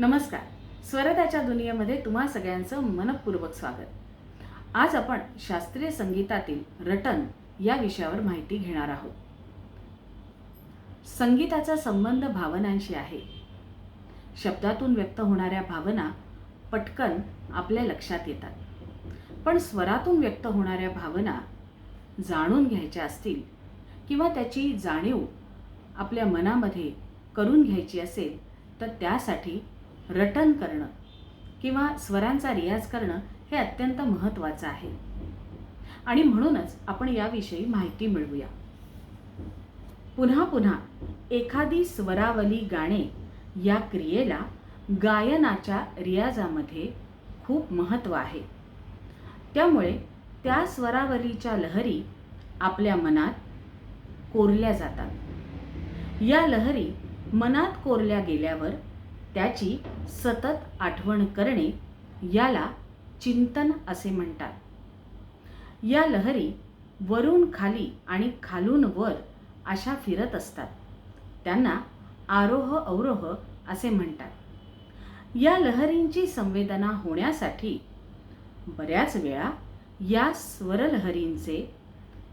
नमस्कार. स्वरताच्या दुनियेमध्ये तुम्हा सगळ्यांचं मनपूर्वक स्वागत. आज आपण शास्त्रीय संगीतातील रटन या विषयावर माहिती घेणार आहोत. संगीताचा संबंध भावनांशी आहे. शब्दातून व्यक्त होणाऱ्या भावना पटकन आपल्या लक्षात येतात. पण स्वरातून व्यक्त होणाऱ्या भावना जाणून घ्यायच्या असतील किंवा त्याची जाणीव आपल्या मनामध्ये करून घ्यायची असेल तर त्यासाठी रटन करणं किंवा स्वरांचा रियाज करणं हे अत्यंत महत्त्वाचं आहे. आणि म्हणूनच आपण याविषयी माहिती मिळवूया. पुन्हा पुन्हा एखादी स्वरावली गाणे या क्रियेला गायनाच्या रियाजामध्ये खूप महत्त्व आहे. त्यामुळे त्या स्वरावलीच्या लहरी आपल्या मनात कोरल्या जातात. या लहरी मनात कोरल्या गेल्यावर त्याची सतत आठवण करणे याला चिंतन असे म्हणतात. या लहरी वरून खाली आणि खालून वर अशा फिरत असतात. त्यांना आरोह अवरोह असे म्हणतात. या लहरींची संवेदना होण्यासाठी बऱ्याच वेळा या स्वरलहरींचे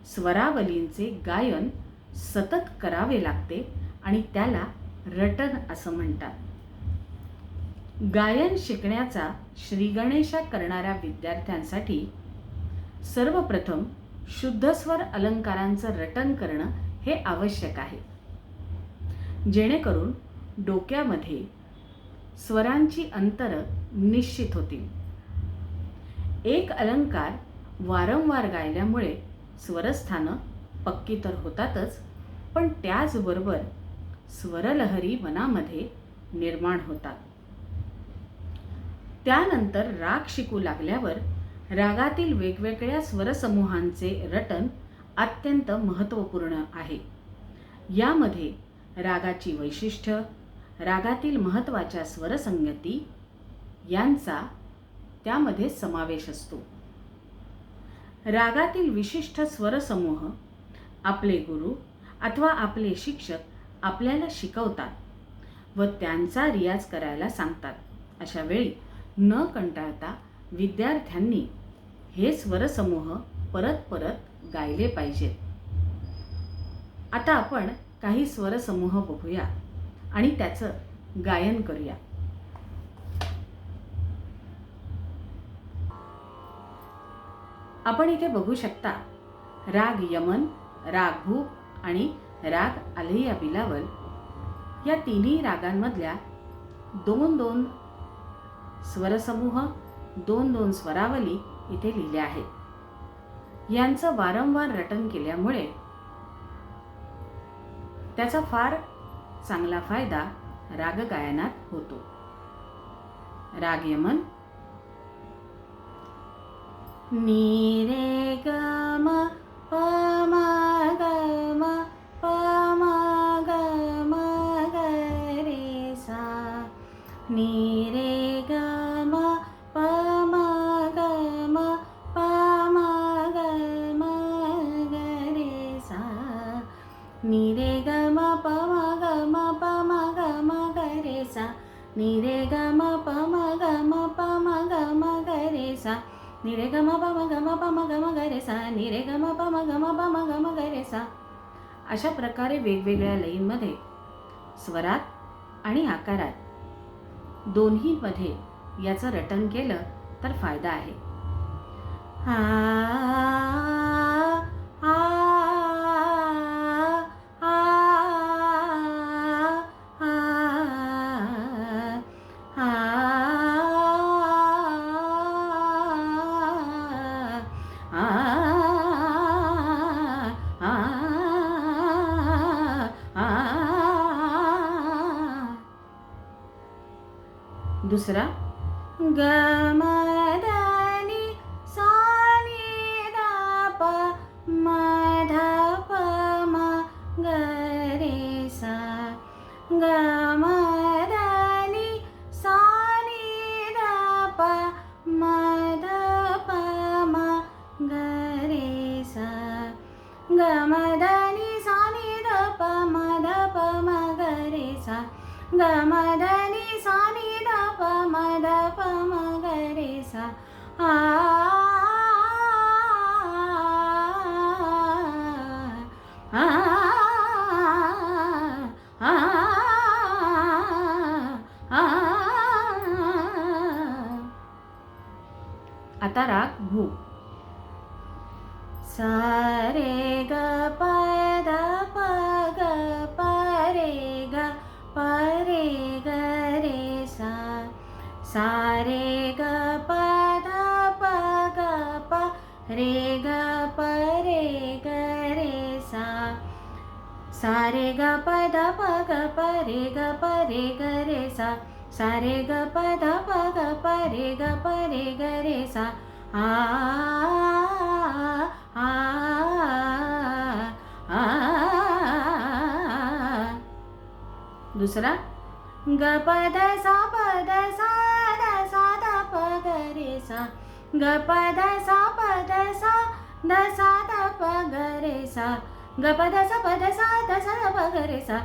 स्वरावलींचे गायन सतत करावे लागते आणि त्याला रटन असं म्हणतात. गायन शिकण्याचा श्रीगणेशा करणाऱ्या विद्यार्थ्यांसाठी सर्वप्रथम शुद्धस्वर अलंकारांचं रटन करणं हे आवश्यक आहे. जेणेकरून डोक्यामध्ये स्वरांची अंतर निश्चित होतील. एक अलंकार वारंवार गायल्यामुळे स्वरस्थानं पक्की तर होतातच पण त्याचबरोबर स्वरलहरी मनामध्ये निर्माण होतात. त्यानंतर राग शिकू लागल्यावर रागातील वेगवेगळ्या स्वरसमूहांचे रटन अत्यंत महत्त्वपूर्ण आहे. यामध्ये रागाची वैशिष्ट्य रागातील महत्त्वाच्या स्वरसंगती यांचा त्यामध्ये समावेश असतो. रागातील विशिष्ट स्वरसमूह आपले गुरु अथवा आपले शिक्षक आपल्याला शिकवतात व त्यांचा रियाज करायला सांगतात. अशा वेळी न कंटाळता विद्यार्थ्यांनी हे स्वरसमूह परत परत गायले पाहिजेत. आता आपण काही स्वरसमूह बघूया आणि त्याचं गायन करूया. आपण इथे बघू शकता राग यमन राग भूप आणि राग आलिया बिलावल या तिन्ही रागांमधल्या दोन दोन स्वरसमूह दोन दोन स्वरावली इथे लिहिल्या आहेत यांचं वारंवार रटन केल्यामुळे त्याचा फार चांगला फायदा राग गायनात होतो. राग यमन नी रे ग सा। नी रे ग म प म ग म प म ग म ग रे सा। नी रे ग म प म ग म प म ग म ग रे सा। अशा प्रकारे वेगवेगळ्या लयींमध्ये स्वरात आणि आकारात दोन्हीमध्ये याचं रटन केलं तर फायदा आहे. हा दुसरा? गमदानी सानी दाप मधप म गरे सा गमदानी सानी दाप मधप म गरे सा गमदानी सानी दप मधप म गरे सा ग म ध नि सा नि ध प म ध प म ग रे सा आ आ आ आ आता राग भू सा रे ग रे ग प रे ग रे सा सा रे ग प द प ग प रे ग प रे ग रे सा सा रे ग प द प ग प रे ग प रे ग रे सा आ आ आ दुसरा ग प द सा प द सा द सा द प ग रे सा ग प द सा प द सा द सा द प ग रे सा ग प द सा प द सा द सा द प ग रे सा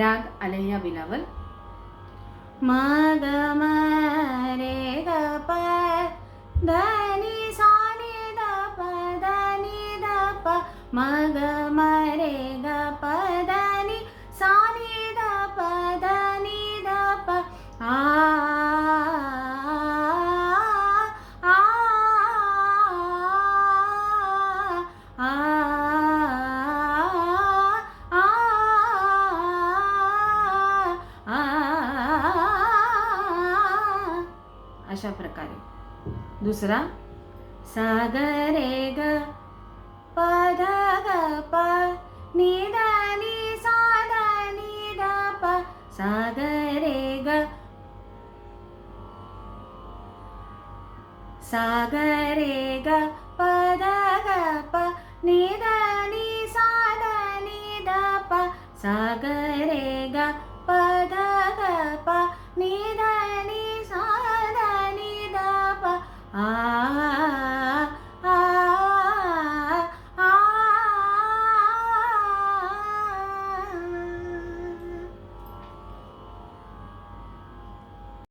राग आले या बिलावर. म ग म रे ग प ध नि सा नि ध प ध नि ध प म ग दुसरा सागरे ग रे ग प ध ग प नि ध नि सा प सागरे ग सागरे ग सा ग प ध नि नि प सागर